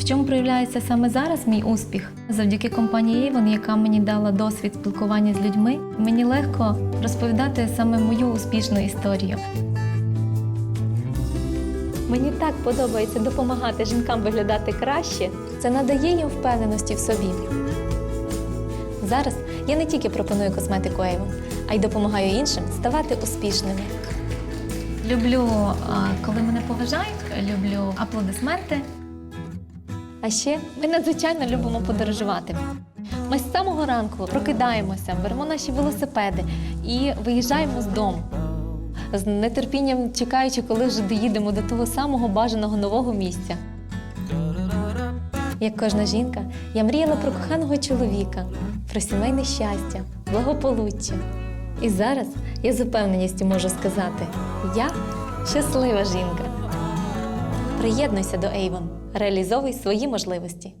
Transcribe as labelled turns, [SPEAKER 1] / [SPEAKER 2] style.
[SPEAKER 1] В чому проявляється саме зараз мій успіх? Завдяки компанії Avon, яка мені дала досвід спілкування з людьми, мені легко розповідати саме мою успішну історію. Мені так подобається допомагати жінкам виглядати краще. Це надає їм впевненості в собі. Зараз я не тільки пропоную косметику Avon, а й допомагаю іншим ставати успішними. Люблю, коли мене поважають, люблю аплодисменти. А ще ми надзвичайно любимо подорожувати. Ми з самого ранку прокидаємося, беремо наші велосипеди і виїжджаємо з дому. З нетерпінням чекаючи, коли вже доїдемо до того самого бажаного нового місця. Як кожна жінка, я мріяла про коханого чоловіка, про сімейне щастя, благополуччя. І зараз я з упевненістю можу сказати: я щаслива жінка. Приєднуйся до Avon, реалізовуй свої можливості.